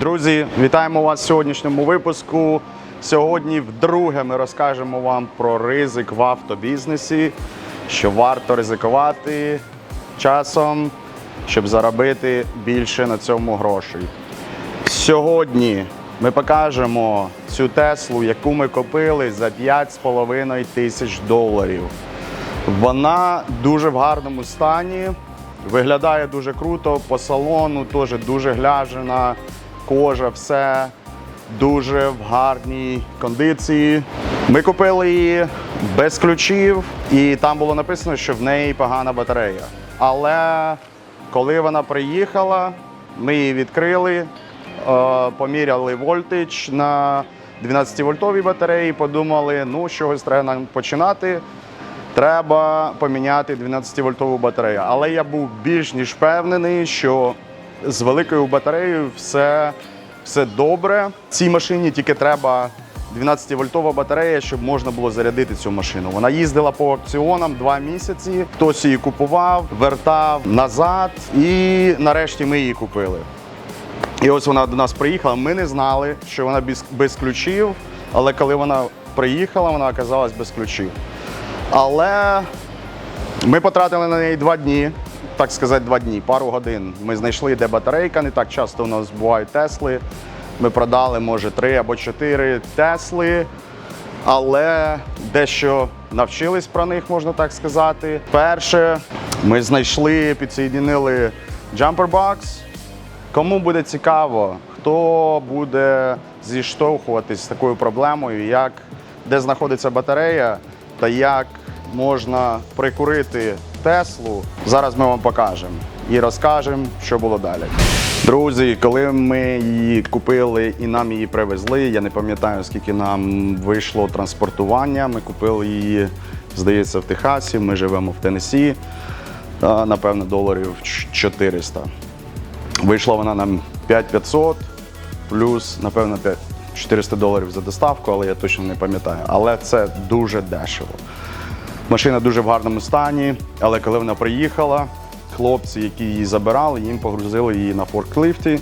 Друзі, вітаємо вас в сьогоднішньому випуску. Сьогодні вдруге ми розкажемо вам про ризик в автобізнесі, що варто ризикувати часом, щоб заробити більше на цьому грошей. Сьогодні ми покажемо цю Теслу, яку ми купили за 5,5 тисяч доларів. Вона дуже в гарному стані, виглядає дуже круто, по салону теж дуже гляжена, кожа, все дуже в гарній кондиції. Ми купили її без ключів, і там було написано, що в неї погана батарея. Але коли вона приїхала, ми її відкрили, е, поміряли вольтич на 12-вольтовій батареї, подумали, ну, з чогось треба нам починати. Треба поміняти 12-вольтову батарею. Але я був більш ніж впевнений, що з великою батареєю все, все добре. Цій машині тільки треба 12-вольтова батарея, щоб можна було зарядити цю машину. Вона їздила по аукціонам два місяці. Хтось її купував, вертав назад, і нарешті ми її купили. І ось вона до нас приїхала. Ми не знали, що вона без, без ключів, але коли вона приїхала, вона оказалась без ключів. Але ми потратили на неї два дні, так сказати, два дні, пару годин. Ми знайшли, де батарейка. Не так часто у нас бувають Тесли. Ми продали, може, три або чотири Тесли. Але дещо навчились про них, можна так сказати. Перше, ми знайшли, підсоєдинили Jumper Box. Кому буде цікаво, хто буде зіштовхуватись з такою проблемою, як де знаходиться батарея та як можна прикурити Теслу, зараз ми вам покажемо і розкажемо, що було далі. Друзі, коли ми її купили і нам її привезли, я не пам'ятаю, скільки нам вийшло транспортування. Ми купили її, здається, в Техасі. Ми живемо в Теннессі. Напевно, доларів 400. Вийшла вона нам 5500 плюс, напевно, 400 доларів за доставку, але я точно не пам'ятаю. Але це дуже дешево. Машина дуже в гарному стані, але коли вона приїхала, хлопці, які її забирали, їм погрузили її на форклифті.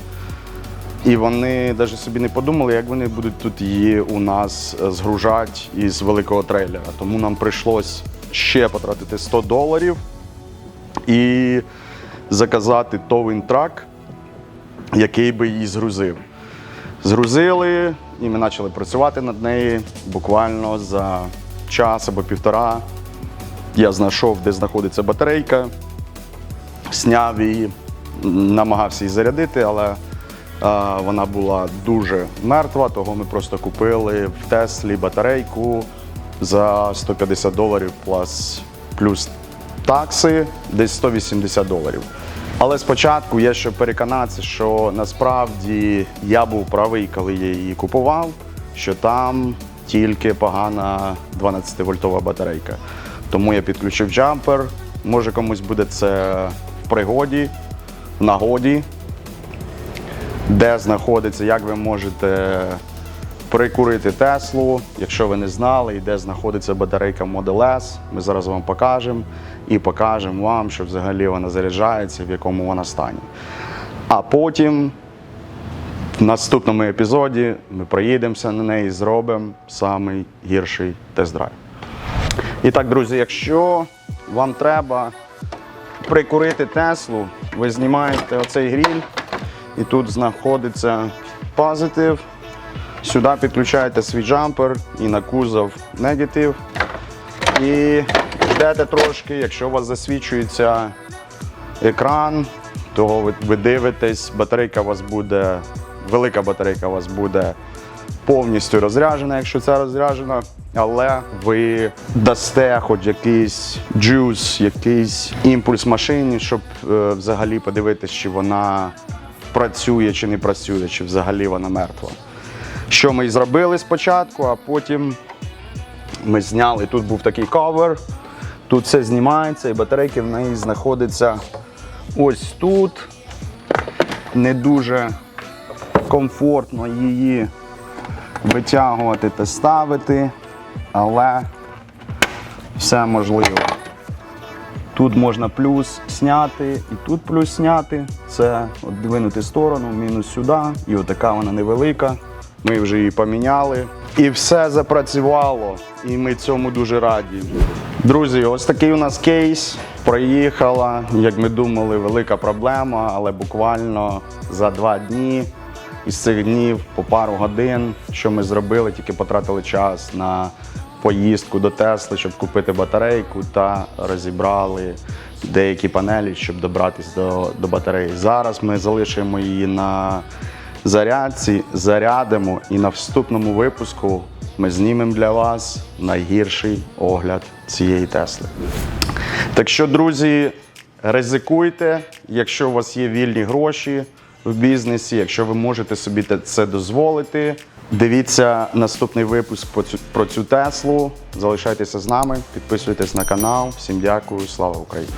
І вони навіть собі не подумали, як вони будуть тут її у нас е, згружати із великого трейлера. Тому нам прийшлось ще потратити 100 доларів і заказати товін трак, який би її згрузив. Згрузили, і ми почали працювати над нею буквально за час або півтора. Я знайшов, де знаходиться батарейка, сняв її, намагався її зарядити, але е, вона була дуже мертва, того ми просто купили в Теслі батарейку за 150 доларів плюс, плюс такси, десь 180 доларів. Але спочатку я ще переконатися, що насправді я був правий, коли я її купував, що там тільки погана 12-вольтова батарейка. Тому я підключив джампер. Може комусь буде це в пригоді, в нагоді, де знаходиться, як ви можете прикурити Теслу, якщо ви не знали, і де знаходиться батарейка Model S, ми зараз вам покажемо і покажемо вам, що взагалі вона заряджається, в якому вона стані. А потім в наступному епізоді ми проїдемося на неї і зробимо самий гірший тест-драйв. І так, друзі, якщо вам треба прикурити Теслу, ви знімаєте оцей гріль, і тут знаходиться позитив. Сюди підключаєте свій джампер і на кузов негатив. І йдете трошки, якщо у вас засвічується екран, то ви дивитесь, батарейка у вас буде, велика батарейка у вас буде повністю розряджена, якщо це розряджена, але ви дасте хоч якийсь джус, якийсь імпульс машині, щоб е, взагалі подивитися, чи вона працює чи не працює, чи взагалі вона мертва. Що ми і зробили спочатку, а потім ми зняли. Тут був такий кавер, тут все знімається, і батарейки в неї знаходяться ось тут. Не дуже комфортно її витягувати та ставити, але все можливо. Тут можна плюс зняти і тут плюс зняти. це от двинути сторону, мінус сюди, і отака вона невелика. Ми вже її поміняли. І все запрацювало, і ми цьому дуже раді. Друзі, ось такий у нас кейс. Проїхала, як ми думали, велика проблема, але буквально за два дні із цих днів по пару годин, що ми зробили, тільки потратили час на поїздку до Тесли, щоб купити батарейку та розібрали деякі панелі, щоб добратися до, до батареї. Зараз ми залишимо її на зарядці, зарядимо і на вступному випуску ми знімемо для вас найгірший огляд цієї Тесли. Так що, друзі, ризикуйте, якщо у вас є вільні гроші в бізнесі, якщо ви можете собі це дозволити. Дивіться наступний випуск про цю Теслу. Залишайтеся з нами, підписуйтесь на канал. Всім дякую, слава Україні!